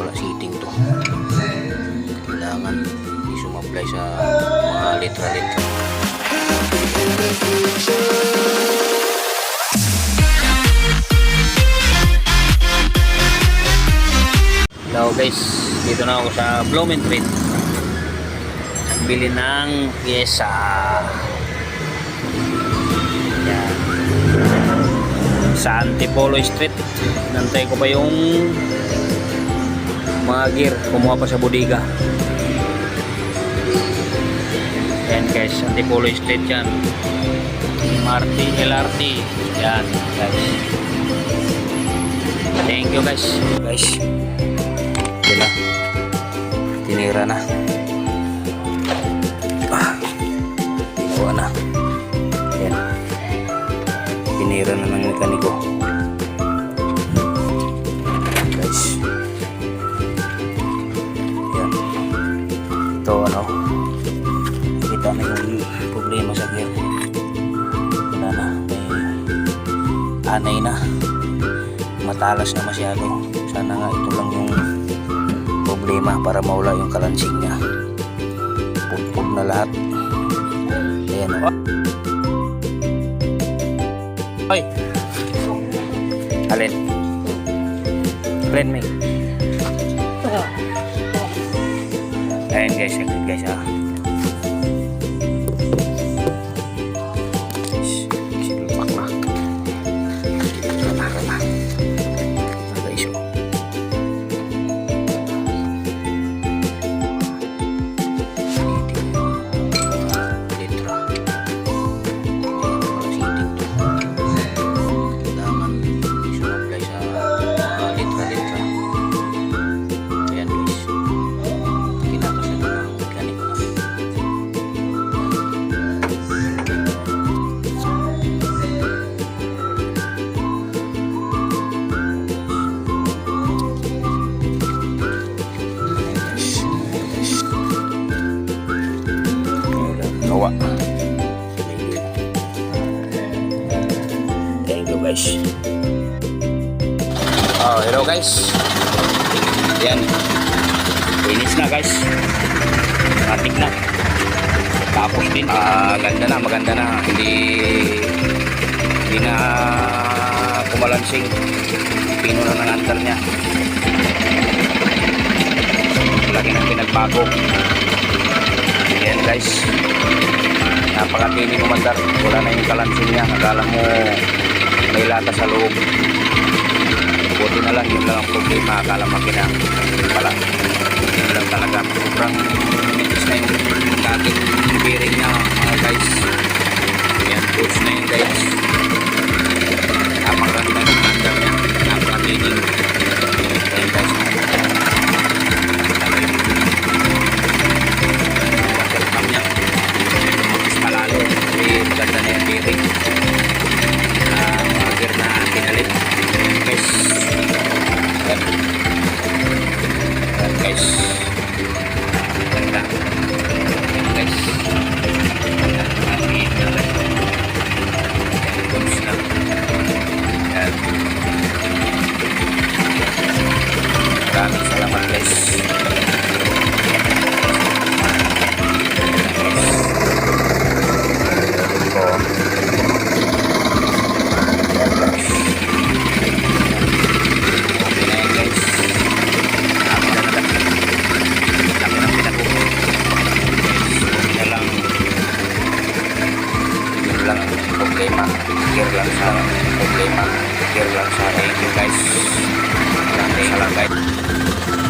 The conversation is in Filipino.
pala sitting to. Kailangan hindi sumablay sa mga litra-litra Hello guys, dito na ako sa bloom and Blumentritt Nagbili ng pyesa. Yan. Sa Antipolo Street. Nantay ko pa yung mga gear. Kumuha pa sa bodega. Yan guys, Antipolo Street yan. MRT, LRT. Yan guys. Thank you guys. Guys. Sila. Tinira na. Ah. Ginawa na. Yan. Tinira na ng mekaniko. Ito ano. Kita na yung problema sa gear. Wala na. May anay na. Matalas na masyado. Sana nga ito lang yung problema para maula yung kalansing niya. Pugpog na lahat. Ayan o. Hoy! Alin? Alin, May? Ayan guys, saglit Gawa. Thank you guys. Oh, hello guys. Yan. Finish na guys. Matik na. Tapos din. Ah, ganda na, maganda na. Hindi hindi na kumalansing. Pino na ng antar niya. Lagi na pinagbago. Yan guys. Napakatini kumandar. Wala na yung kalansing niya. Akala mo may lata sa loob. Buti na lang yun lang ang problema. Akala makina. Pala. Problema. Gear lang sa you guys. Maraming salamat guys.